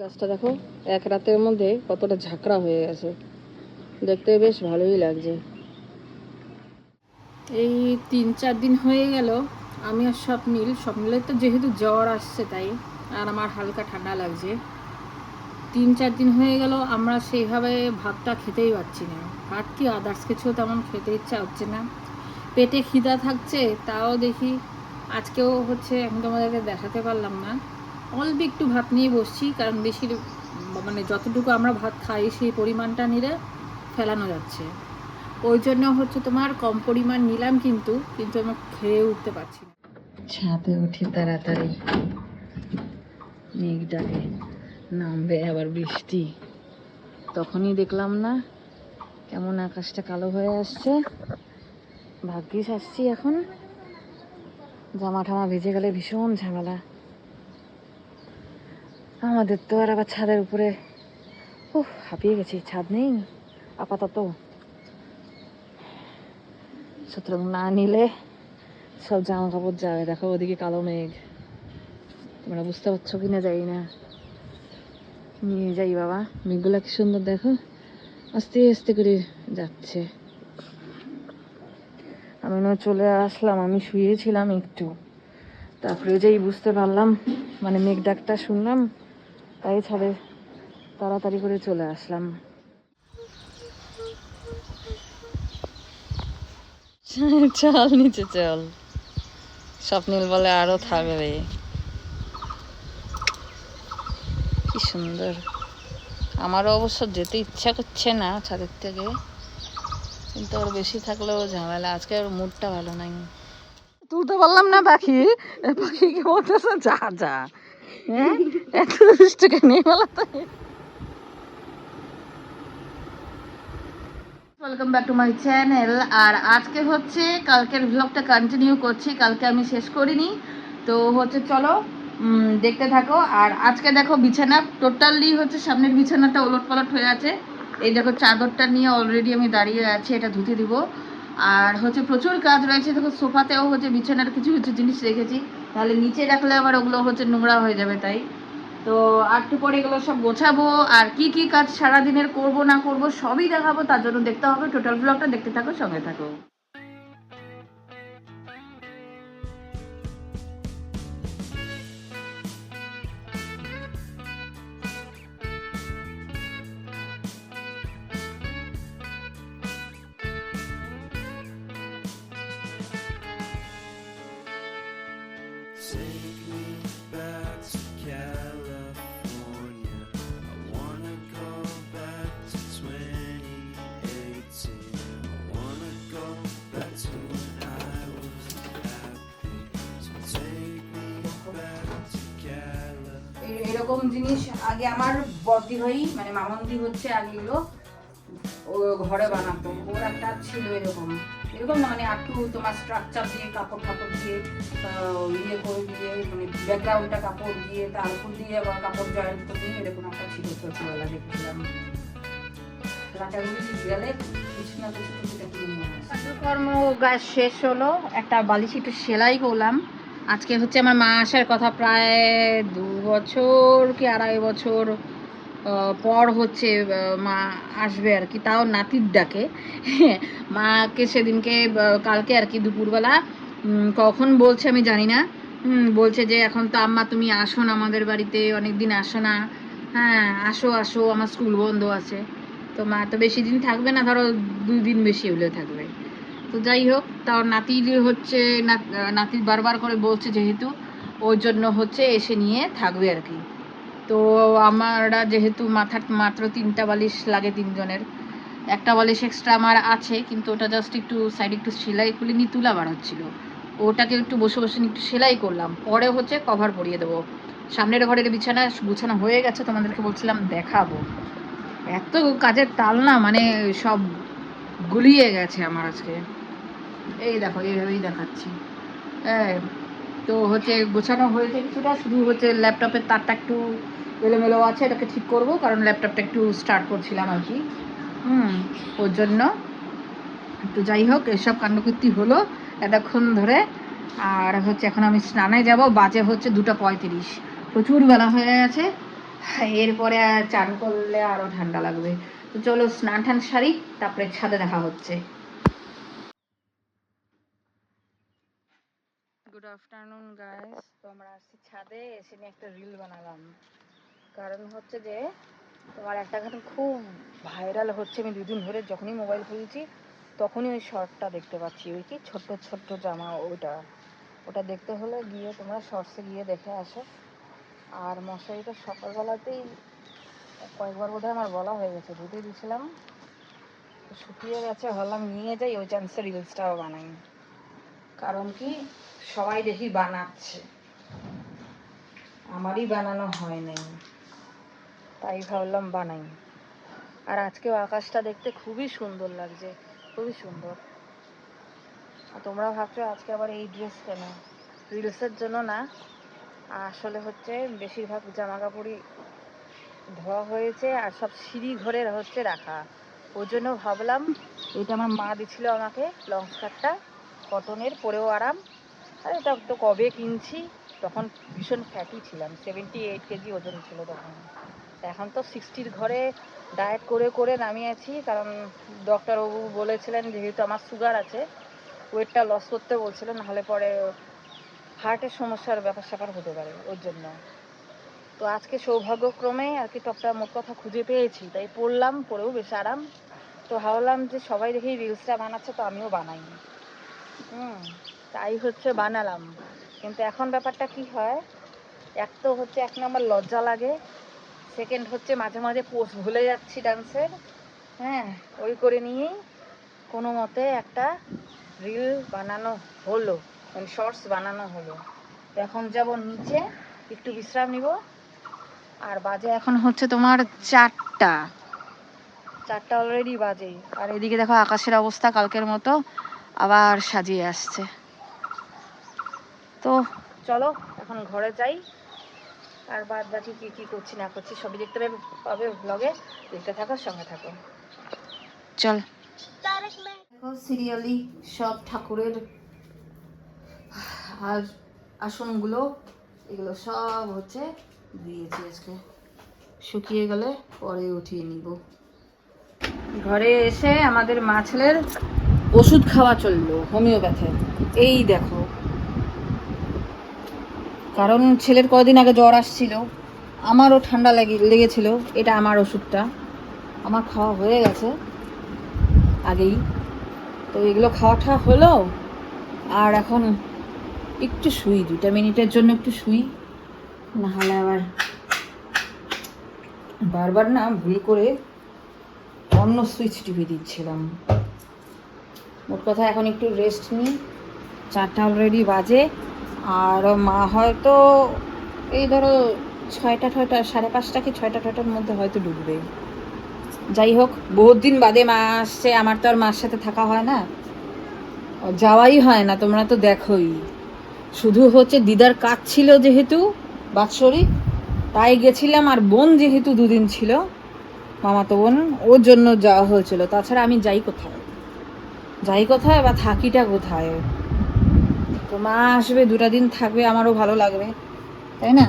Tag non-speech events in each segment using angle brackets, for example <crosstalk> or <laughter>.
গাছটা দেখো, এক রাতের মধ্যে কতটা ঝাঁকড়া হয়ে গেছে। দেখতে বেশ ভালোই লাগছে। এই তিন চার দিন হয়ে গেল, আমি আর স্বপ্নীল, স্বপ্নীলের তো যেহেতু জ্বর আসছে তাই, আর আমার হালকা ঠান্ডা লাগছে। তিন চার দিন হয়ে গেল, আমরা সেইভাবে ভাতটা খেতেই পারছি না। ভাত কি আদার্স কিছু তেমন খেতে ইচ্ছা হচ্ছে না। পেটে খিদা থাকছে, তাও দেখি, আজকেও হচ্ছে এখন তোমাদেরকে দেখাতে পারলাম না। অল্প একটু ভাত নিয়ে বসছি, কারণ বেশি মানে যতটুকু আমরা ভাত খাই সেই পরিমাণটা নিলে ফেলানো যাচ্ছে। ওই জন্য হচ্ছে তোমার কম পরিমাণ নিলাম কিন্তু কিন্তু আমি খেয়ে উঠতে পারছি না। ছাদে উঠি তাড়াতাড়ি। মেঘ ডাকে নামবে আবার বৃষ্টি। তখনই দেখলাম না, কেমন আকাশটা কালো হয়ে আসছে। ভাগ্যিস আসছি এখন। জামা ঠামা ভিজে গেলে ভীষণ ঝামেলা। আমাদের তো আর আবার ছাদের উপরে, উফ, হাঁপিয়ে গেছি, ছাদ নেই, আপাতত। সুতরাং না নিলে সব জামা কাপড় যাবে। দেখো ওদিকে কালো মেঘ। তোমরা বুঝতে পারছ কি না যাই না। নিয়ে যাই বাবা। মেঘগুলো কি সুন্দর দেখো। আস্তে আস্তে করে যাচ্ছে। আমি না চলে আসলাম। আমি শুয়েছিলাম একটু। তারপরে যেই বুঝতে পারলাম মানে মেঘ ডাকটা শুনলাম। তাই ছাদে তাড়াতাড়ি করে চলে আসলাম। চল নিচে চল। স্বপ্নিল বলে আরও থাকবে। কি সুন্দর। আমারও অবশ্য যেতে ইচ্ছা করছে না ছাদের থেকে কিন্তু ওর বেশি থাকলেও ঝামেলা। আজকে ওর মুডটা ভালো নাই। তুলতে পারলাম না পাখি। এ পাখি কি বলতেছে যা যা। হ্যাঁ? এত দুষ্ট কেন? বলাতে welcome back to my channel আর আজকে হচ্ছে কালকের ভ্লগটা কন্টিনিউ করছি। কালকে আমি শেষ করিনি। তো হচ্ছে চলো দেখতে থাকো। আর আজকে দেখো বিছানা। টোটালি হচ্ছে সামনের বিছানাটা ওলট পালট হয়ে আছে। এই দেখো চাদরটা নিয়ে অলরেডি আমি দাঁড়িয়ে আছি। এটা ধুতে দিব। আর হচ্ছে প্রচুর কাজ রয়েছে। দেখো সোফাতেও হচ্ছে বিছানার কিছু কিছু জিনিস রেখেছি। তাহলে নিচে রাখলে আবার ওগুলো হচ্ছে নোংরা হয়ে যাবে তাই। তো একটু পরে এগুলো সব গোছাবো। আর কি কি কাজ সারাদিনের করব, না করব সবই দেখাবো। তার জন্য দেখতে হবে। টোটাল ব্লগটা দেখতে থাকো, সঙ্গে থাকো। এরকম জিনিস আগে আমার বদি ভাই মানে মামন্দি হচ্ছে আগে এগুলো ও ঘরে বানাতো। ওর একটা ছিল এরকম। এরকম না মানে একটু তোমার স্ট্রাকচার দিয়ে, কাপড় কাপড় দিয়ে ইয়ে করে দিয়ে মানে ব্যাকগ্রাউন্ডটা কাপড় দিয়ে, তার উপর দিয়ে আবার কাপড় জয়েন্ট করে দিয়ে এরকম একটা ছিল ছোটবেলা দেখছিলাম। কাজকর্ম গাছ শেষ হলো। একটা বালিশ একটু সেলাই করলাম। আজকে হচ্ছে আমার মা আসার কথা প্রায় দু বছর কি আড়াই বছর পর হচ্ছে মা আসবে আর কি। তাও নাতির ডাকে। <laughs> মাকে সেদিনকে কালকে আর কি দুপুরবেলা কখন বলছে আমি জানি না। বলছে যে এখন তো আম্মা তুমি আসো না আমাদের বাড়িতে অনেক দিন আসো না। হ্যাঁ আসো আসো, আমার স্কুল বন্ধ আছে। তো মা তো বেশি দিন থাকবে না, ধরো দুই দিন বেশি হলেও থাকবে। তো যাই হোক তাও নাতির হচ্ছে নাতির বারবার করে বলছে যেহেতু ওই জন্য হচ্ছে এসে নিয়ে থাকবে আর কি। তো আমরা যেহেতু মাথার মাত্র তিনটা বালিশ লাগে তিনজনের, একটা বালিশ এক্সট্রা আমার আছে, কিন্তু ওটা জাস্ট একটু সাইড একটু সেলাই খুলে নিয়ে তুলা বার ওটাকে একটু বসে বসে একটু সেলাই করলাম, পরে হচ্ছে কভার পরিয়ে দেবো। সামনের ঘরের বিছানা গুছানো হয়ে গেছে, তোমাদেরকে বলছিলাম দেখাবো। এত কাজের তাল না মানে সব গুলিয়ে গেছে আমার আজকে। এই দেখো, এইভাবেই দেখাচ্ছি। হ্যাঁ তো হচ্ছে গোছানো হয়েছে কিছুটা, শুধু হচ্ছে ল্যাপটপের তারটা একটু এলোমেলো আছে, এটাকে ঠিক করব, কারণ ল্যাপটপটা একটু স্টার্ট করছিলাম আর কি। হুম, ওর জন্য। তো যাই হোক, এসব কাণ্ডকীর্তি হলো এতক্ষণ ধরে। আর হচ্ছে এখন আমি স্নানে যাব, বাজে হচ্ছে দুটো পঁয়ত্রিশ। প্রচুর বেলা হয়ে গেছে, এরপরে চান করলে আরও ঠান্ডা লাগবে। তো চলো স্নান টান সারি, তারপরে ছাদে দেখা হচ্ছে। গুড আফটারনুন গাইস তো আমরা আসছি ছাদে, এসে নিয়ে একটা রিল বানালাম। কারণ হচ্ছে যে, তোমার একটা ঘটনা খুব ভাইরাল হচ্ছে। আমি দুদিন ধরে যখনই মোবাইল খুলছি, তখনই ওই শর্টটা দেখতে পাচ্ছি। ওই কি ছোট্ট ছোট্ট জামা ওইটা। ওটা দেখতে হলে গিয়ে তোমরা শর্টসে গিয়ে দেখে আসো। আর মশারিটা সকালবেলাতেই কয়েকবার বোধহয় আমার বলা হয়ে গেছে, ধুতে দিয়েছিলাম। শুকিয়ে গেছে, ভাবলাম নিয়ে যাই, ওই চান্সে রিলসটাও বানাই। কারণ কি সবাই দেখি বানাচ্ছে। আমারই বানানো হয় নাই। তাই ভাবলাম বানাই। আর আজকেও আকাশটা দেখতে খুবই সুন্দর লাগছে, খুবই সুন্দর। আর তোমরা ভাবছ আজকে আবার এই ড্রেস কেন? রিলসের জন্য না। আসলে হচ্ছে বেশিরভাগ জামা কাপড়ই ধোয়া হয়েছে আর সব সিঁড়ি ঘরের হচ্ছে রাখা। ওই জন্য ভাবলাম এটা আমার মা দিছিল আমাকে লং স্কার্টটা কটনের পরেও আরাম। আর এটা তো কবে কিনছি? তখন ভীষণ ফ্যাটি ছিলাম। সেভেন্টি এইট কেজি ওজন ছিল তখন। এখন তো সিক্সটির ঘরে ডায়েট করে করে নামিয়েছি কারণ ডক্টরবাবু বলেছিলেন, যেহেতু আমার সুগার আছে ওয়েটটা লস করতে বলছিলেন, নাহলে পরে হার্টের সমস্যার ব্যাপার স্যাপার হতে পারে ওর জন্য। তো আজকে সৌভাগ্যক্রমে আর কি টপটা মোট কথা খুঁজে পেয়েছি। তাই পড়লাম পরেও বেশ আরাম। তো ভাবলাম যে সবাই দেখি রিলসটা বানাচ্ছে, তো আমিও বানাই। হুম। তাই হচ্ছে বানালাম। কিন্তু এখন ব্যাপারটা কি হয়? এক তো হচ্ছে এক নম্বর লজ্জা লাগে সেকেন্ড হচ্ছে মাঝে মাঝে পোস্ট ভুলে যাচ্ছি ডান্সের হ্যাঁ ওই করে নিয়েই কোনো মতে একটা রিল বানানো হলো মানে শর্টস বানানো হলো। এখন যাব নিচে, একটু বিশ্রাম নিব। আর বাজে এখন হচ্ছে তোমার চারটা। চারটা অলরেডি বাজে আর এদিকে দেখো আকাশের অবস্থা কালকের মতো আবার সাজিয়ে আসছে। তো চলো, এখন ঘরে যাই। আর বাদ বাকি কী কী করছি না করছি সবই দেখতে পাবে পাবে ব্লগে দেখতে থাকো, সঙ্গে থাকো। চল। সিরিয়ালি সব ঠাকুরের আর আসনগুলো, এগুলো সব হচ্ছে দিয়েছি আজকে। শুকিয়ে গেলে পরে উঠিয়ে নিব। ঘরে এসে আমাদের মা ছেলের ওষুধ খাওয়া চলল হোমিওপ্যাথের এই দেখো কারণ ছেলের কদিন আগে জ্বর আসছিল। আমারও ঠান্ডা লেগে লেগেছিল, এটা আমার ওষুধটা। আমার খাওয়া হয়ে গেছে আগেই। তো এগুলো খাওয়া খাওয়াটা হলো, আর এখন একটু শুই দুটা মিনিটের জন্য একটু শুই। নাহলে আবার বারবার না ভুল করে অন্য সুইচ টিপে দিচ্ছিলাম। মোট কথা এখন একটু রেস্ট নিই। চারটা অলরেডি বাজে। আর মা হয়তো এই ধরো ছয়টা ছয়টা, সাড়ে পাঁচটা কি ছয়টা ছয়টার মধ্যে হয়তো ডুববে। যাই হোক বহুত দিন বাদে মা আসছে, আমার তো আর মার সাথে থাকা হয় না। যাওয়াই হয় না, তোমরা তো দেখোই। শুধু হচ্ছে দিদার কাজ ছিল যেহেতু, বাৎসরিক, তাই গেছিলাম আর বোন যেহেতু দুদিন ছিল, মামাতো বোন, ওর জন্য যাওয়া হয়েছিল। তাছাড়া আমি যাই কোথায়? যাই কোথায় বা থাকিটা কোথায়? মা আসবে, দুটা দিন থাকবে, আমারও ভালো লাগবে। তাই না?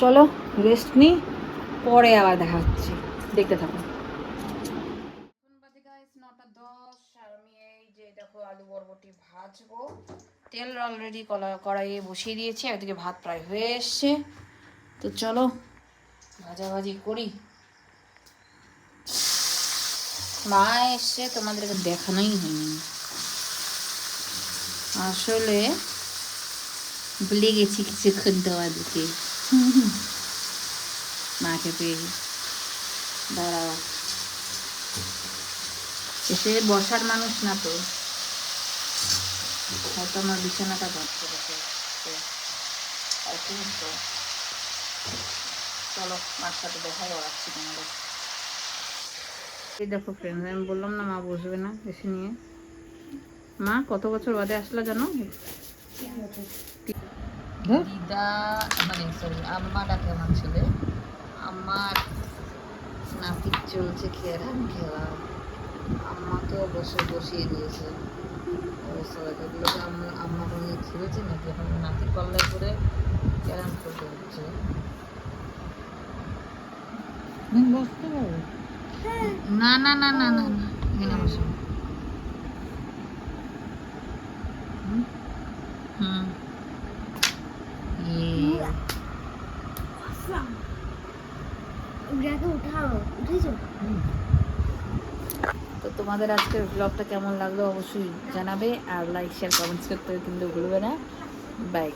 চলো রেস্ট নিই পরে আবার দেখা হচ্ছে। দেখতে থাকো। আলু বরবটি ভাজবো। তেল অলরেডি কড়াইয়ে বসিয়ে দিয়েছি ওদিকে ভাত প্রায় হয়ে এসছে। তো চলো, ভাজাভাজি করি। মা এসছে, তোমাদেরকে দেখানোই হয়নি। আসলে ভুলে গেছি কিছুক্ষণ তোমাদেরকে। মাকে পেয়ে। দাঁড়াও। এসে বসার মানুষ না তো। হয়তো আমার বিছানাটা ধরতে think so. চলো, মার সাথে দেখা ওড়াচ্ছি তোমাদের। এই দেখো ফ্রেন্ড আমি বললাম না মা বসবে না, এসে নিয়ে। মা কত বছর বাদে আসলো জানো? দিদা মানে সরি আম্মা ডাকে আমার ছেলে। আমার নাতির চলছে খেরাম খেলা। আম্মাকেও বসে বসিয়ে দিয়েছে। দেখো এগুলোকে আম্মা কোনো খেলেছে নাকি? এখন নাতি পাল্লায় করে ক্যারাম খেলতে হচ্ছে। না না না না না না এখানে বসো। উঠেছো তো তোমাদের আজকের ব্লগটা কেমন লাগল অবশ্যই জানাবে আর লাইক শেয়ার কমেন্টস করতে কিন্তু ভুলবে না। বাই